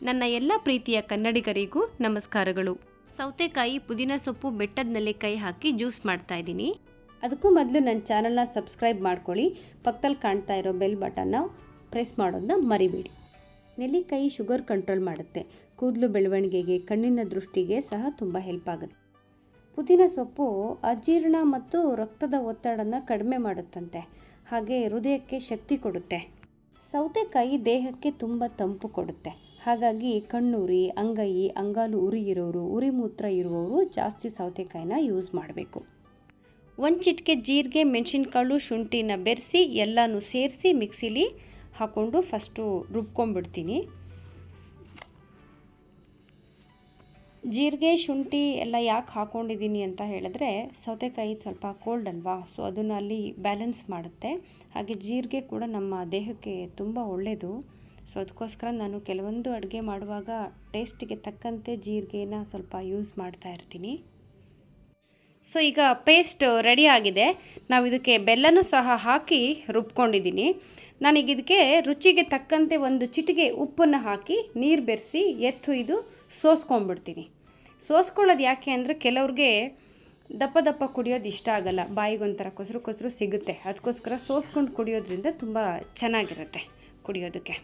ನನ್ನ ಎಲ್ಲ ಪ್ರೀತಿಯ ಕನ್ನಡಿಗರಿಗೂ ನಮಸ್ಕಾರಗಳು. ಸೌತೆಕಾಯಿ ಪುದೀನ ಸೊಪ್ಪು ಬೆಟ್ಟದ ನೆಲ್ಲಿಕಾಯಿ ಹಾಕಿ ಜ್ಯೂಸ್ ಮಾಡ್ತಾ ಇದ್ದೀನಿ. ಅದಕ್ಕೂ ಮೊದಲು ನನ್ನ ಚಾನಲ್ನ ಸಬ್ಸ್ಕ್ರೈಬ್ ಮಾಡ್ಕೊಳ್ಳಿ. ಪಕ್ಕದಲ್ಲಿ ಕಾಣ್ತಾ ಇರೋ ಬೆಲ್ ಬಟನ್ನ ಪ್ರೆಸ್ ಮಾಡೋದನ್ನ ಮರಿಬೇಡಿ. ನೆಲ್ಲಿಕಾಯಿ ಶುಗರ್ ಕಂಟ್ರೋಲ್ ಮಾಡುತ್ತೆ. ಕೂದಲು ಬೆಳವಣಿಗೆಗೆ, ಕಣ್ಣಿನ ದೃಷ್ಟಿಗೆ ಸಹ ತುಂಬ ಹೆಲ್ಪ್ ಆಗುತ್ತೆ. ಪುದೀನ ಸೊಪ್ಪು ಅಜೀರ್ಣ ಮತ್ತು ರಕ್ತದ ಒತ್ತಡನ ಕಡಿಮೆ ಮಾಡುತ್ತಂತೆ. ಹಾಗೆ ಹೃದಯಕ್ಕೆ ಶಕ್ತಿ ಕೊಡುತ್ತೆ. ಸೌತೆಕಾಯಿ ದೇಹಕ್ಕೆ ತುಂಬ ತಂಪು ಕೊಡುತ್ತೆ. ಹಾಗಾಗಿ ಕಣ್ಣುರಿ, ಅಂಗೈ, ಅಂಗಾಲು ಉರಿ ಇರೋರು, ಉರಿ ಮೂತ್ರ ಇರುವವರು ಜಾಸ್ತಿ ಸೌತೆಕಾಯಿನ ಯೂಸ್ ಮಾಡಬೇಕು. ಒಂದು ಚಿಟಿಕೆ ಜೀರಿಗೆ, ಮೆಣಸಿನ್ಕಾಳು, ಶುಂಠಿನ ಬೆರೆಸಿ ಎಲ್ಲನೂ ಸೇರಿಸಿ ಮಿಕ್ಸಿಲಿ ಹಾಕ್ಕೊಂಡು ಫಸ್ಟು ರುಬ್ಕೊಂಡ್ಬಿಡ್ತೀನಿ. ಜೀರಿಗೆ, ಶುಂಠಿ ಎಲ್ಲ ಯಾಕೆ ಹಾಕ್ಕೊಂಡಿದ್ದೀನಿ ಅಂತ ಹೇಳಿದ್ರೆ ಸೌತೆಕಾಯಿ ಸ್ವಲ್ಪ ಕೋಲ್ಡ್ ಅಲ್ವಾ? ಸೊ ಅದನ್ನು ಅಲ್ಲಿ ಬ್ಯಾಲೆನ್ಸ್ ಮಾಡುತ್ತೆ. ಹಾಗೆ ಜೀರಿಗೆ ಕೂಡ ನಮ್ಮ ದೇಹಕ್ಕೆ ತುಂಬ ಒಳ್ಳೆಯದು ಸೊ ಅದಕ್ಕೋಸ್ಕರ ನಾನು ಕೆಲವೊಂದು ಅಡುಗೆ ಮಾಡುವಾಗ ಟೇಸ್ಟಿಗೆ ತಕ್ಕಂತೆ ಜೀರಿಗೆನ ಸ್ವಲ್ಪ ಯೂಸ್ ಮಾಡ್ತಾ ಇರ್ತೀನಿ. ಸೊ ಈಗ ಪೇಸ್ಟ್ ರೆಡಿ ಆಗಿದೆ. ನಾವು ಇದಕ್ಕೆ ಬೆಲ್ಲನೂ ಸಹ ಹಾಕಿ ರುಬ್ಕೊಂಡಿದ್ದೀನಿ ನಾನೀಗ ಇದಕ್ಕೆ ರುಚಿಗೆ ತಕ್ಕಂತೆ ಒಂದು ಚಿಟಿಗೆ ಉಪ್ಪನ್ನು ಹಾಕಿ ನೀರು ಬೆರೆಸಿ ಎತ್ತು ಇದು ಸೋಸ್ಕೊಂಡ್ಬಿಡ್ತೀನಿ. ಸೋಸ್ಕೊಳ್ಳೋದು ಯಾಕೆ ಅಂದರೆ ಕೆಲವ್ರಿಗೆ ದಪ್ಪ ದಪ್ಪ ಕುಡಿಯೋದು ಇಷ್ಟ ಆಗಲ್ಲ. ಬಾಯಿಗೊಂಥರ ಕೊಸರು ಕೊಸರು ಸಿಗುತ್ತೆ. ಅದಕ್ಕೋಸ್ಕರ ಸೋಸ್ಕೊಂಡು ಕುಡಿಯೋದ್ರಿಂದ ತುಂಬ ಚೆನ್ನಾಗಿರುತ್ತೆ ಕುಡಿಯೋದಕ್ಕೆ.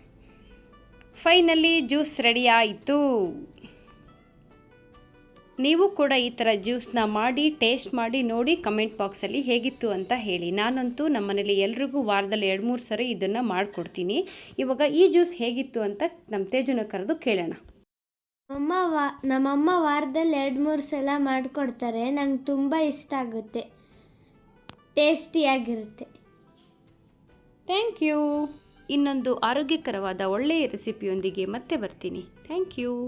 ಫೈನಲಿ ಜ್ಯೂಸ್ ರೆಡಿ ಆಯಿತು. ನೀವು ಕೂಡ ಈ ಥರ ಜ್ಯೂಸ್ನ ಮಾಡಿ ಟೇಸ್ಟ್ ಮಾಡಿ ನೋಡಿ ಕಮೆಂಟ್ ಬಾಕ್ಸಲ್ಲಿ ಹೇಗಿತ್ತು ಅಂತ ಹೇಳಿ. ನಾನಂತೂ ನಮ್ಮ ಮನೇಲಿ ಎಲ್ರಿಗೂ ವಾರದಲ್ಲಿ ಎರಡು ಮೂರು ಸರಿ ಇದನ್ನು ಮಾಡಿಕೊಡ್ತೀನಿ. ಇವಾಗ ಈ ಜ್ಯೂಸ್ ಹೇಗಿತ್ತು ಅಂತ ನಮ್ಮ ತೇಜನ ಕರೆದು ಕೇಳೋಣ. ಅಮ್ಮ ವಾ ನಮ್ಮಮ್ಮ ವಾರದಲ್ಲಿ ಎರಡು ಮೂರು ಸಲ ಮಾಡಿಕೊಡ್ತಾರೆ. ನಂಗೆ ತುಂಬ ಇಷ್ಟ ಆಗುತ್ತೆ. ಟೇಸ್ಟಿಯಾಗಿರುತ್ತೆ. Thank you. ಇನ್ನೊಂದು ಆರೋಗ್ಯಕರವಾದ ಒಳ್ಳೆಯ ರೆಸಿಪಿಯೊಂದಿಗೆ ಮತ್ತೆ ಬರ್ತೀನಿ. Thank you